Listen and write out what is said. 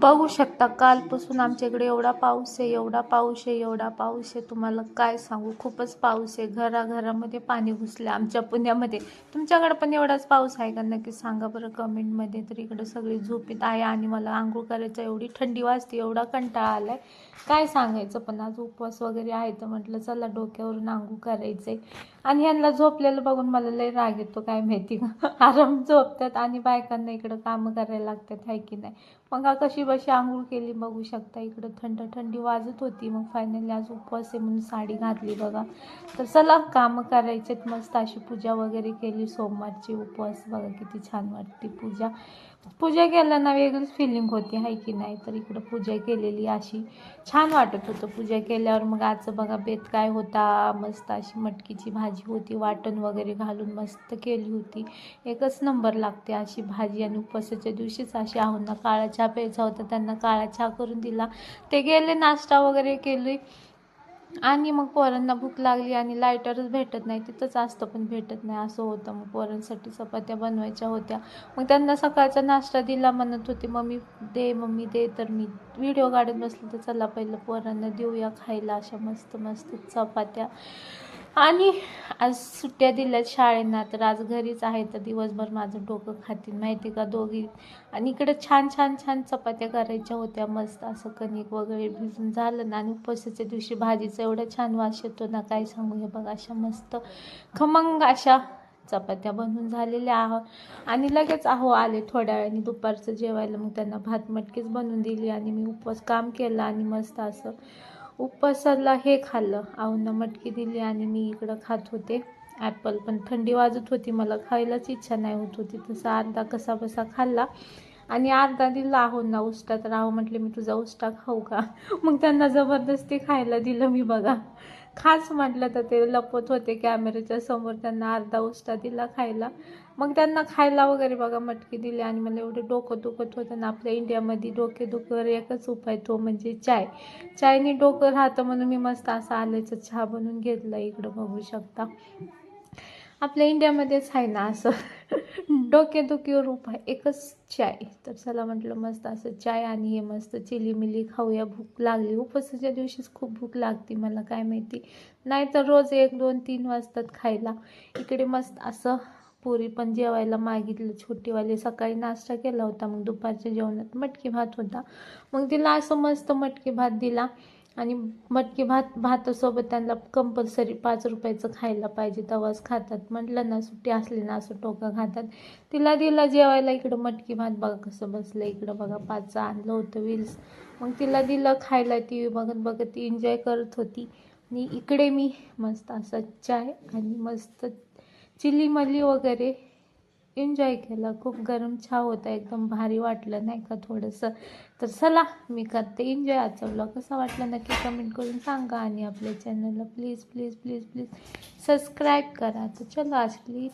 बघू शकता कालपासून आमच्याकडे एवढा पाऊस आहे एवढा पाऊस आहे एवढा पाऊस आहे. तुम्हाला काय सांगू? खूपच पाऊस आहे. घराघरामध्ये पाणी घुसलं आमच्या पुण्यामध्ये. तुमच्याकडे पण एवढाच पाऊस आहे का? नक्की सांगा बरं कमेंटमध्ये. तर इकडे सगळी झोपीत आहे आणि मला आंघोळ करायचं एवढी थंडी वाजते एवढा कंटाळा आलाय. काय सांगायचं? पण आज उपवास वगैरे आहे तर म्हटलं चला डोक्यावरून आंघोळ करायचंय. आणि ह्यांना झोपलेलं बघून मला लय राग येतो काय माहिती का? आराम झोपतात आणि बायकांना इकडं कामं करायला लागतात आहे की नाही? मग हा कशी बशी आंघोळ केली बघू शकता इकडं थंड थंडी वाजत होती मग फायनली आज उपवास आहे म्हणून साडी घातली बघा. तर चला कामं करायचेत मस्त अशी पूजा वगैरे केली सोमवारची उपवास बघा किती छान वाटते पूजा. पूजा केल्यानं वेगळीच फिलिंग होती आहे की नाही? तर इकडं पूजा केलेली अशी छान वाटत होतं. पूजा केल्यावर मग आजचं बघा बेत काय होता? मस्त अशी मटकीची भाजी होती वाटण वगैरे घालून मस्त केली होती. एकच नंबर लागते अशी भाजी आणि उपवासाच्या दिवशीच अशी आहोंना काळा चहा प्यायचा होता. त्यांना काळा चहा करून दिला. ते गेले नाश्ता वगैरे केली आणि मग पोरांना भूक लागली आणि लायटरच भेटत नाही तिथंच असतं पण भेटत नाही असं होतं. मग पोरांसाठी चपात्या बनवायच्या होत्या. मग त्यांना सकाळचा नाश्ता दिला म्हणत होते मम्मी दे मम्मी दे. तर मी व्हिडिओ काढत बसले तर चला पहिलं पोरांना देऊया खायला अशा मस्त मस्त चपात्या. आणि आज सुट्ट्या दिल्यात शाळेंना तर आज घरीच आहे तर दिवसभर माझं डोकं खातील माहिती का दोघी आणि इकडे छान छान छान चपात्या करायच्या होत्या मस्त असं कणिक वगैरे भिजून झालं ना आणि उपवासाच्या दिवशी भाजीचा एवढा छान वास येतो ना काय सांगू हे बघा अशा मस्त खमंग अशा चपात्या बनवून झालेल्या आहो. आणि लगेच आहो आले थोड्या वेळाने दुपारचं जेवायला मग त्यांना भात मटकीच बनवून दिली आणि मी उपवास काम केलं आणि मस्त असं उपवासाला हे खाल्लं. आऊंना मटकी दिली आणि मी इकडं खात होते. ॲपल पण थंडी वाजत होती. मला खायलाच इच्छा नाही होत होती. तसा अर्धा कसा बसा खाल्ला. आणि अर्धा दिला आहोंना उष्टा तर आहो म्हटले मी तुझा उष्टा खाऊ का? मग त्यांना जबरदस्ती खायला दिलं मी बघा. खास म्हटलं तर ते लपत होते कॅमेऱ्याच्या समोर त्यांना अर्धा उष्टा दिला खायला. मग त्यांना खायला वगैरे बघा मटकी दिली आणि मला एवढं डोकं दुखत होतं ना आपल्या इंडियामध्ये डोके दुखर एकच उपाय तो म्हणजे चाय. चायनी डोकं राहतं म्हणून मी मस्त असं आल्याचं चहा बनवून घेतला. इकडं बघू शकता. आपल्या इंडियामध्येच आहे ना असं. डोकेदुखीवर उपाय एकच चाय. तर चला म्हटलं मस्त असं चाय आणि हे मस्त चिली मिली खाऊया. भूक लागली. उपवासाच्या दिवशीच खूप भूक लागते मला काय माहिती. नाहीतर रोज एक दोन तीन वाजतात खायला. इकडे मस्त असं पुरी पण जेवायला मागितलं. छोटीवाली सकाळी नाश्ता केला होता. मग दुपारच्या जेवणात मटकी भात होता. मग तिला असं मस्त मटकी भात दिला. आणि मटकी भात भातासोबत त्यांना कंपल्सरी पाच रुपयाचं खायला पाहिजे. तवाच खातात. म्हटलं ना सुट्टी असली ना असं टोका खातात. तिला दिला जेवायला इकडं मटकी भात बघा कसं बसलं. इकडं बघा पाचचं आणलं होतं व्हील्स मग तिला दिलं खायला टी व्ही बघत बघत ती एन्जॉय करत होती. आणि इकडे मी मस्त असा चाय आणि मस्त चिली मली वगैरे एन्जॉय केला. खूप गरम चहा होता. एकदम भारी वाटलं नाही का थोडंसं. तर चला मी करते एन्जॉय आजचा ब्लॉग कसा वाटला नक्की कमेंट करून सांगा आणि आपल्या चॅनलला please please please please subscribe करा. तर चलो आज प्लीज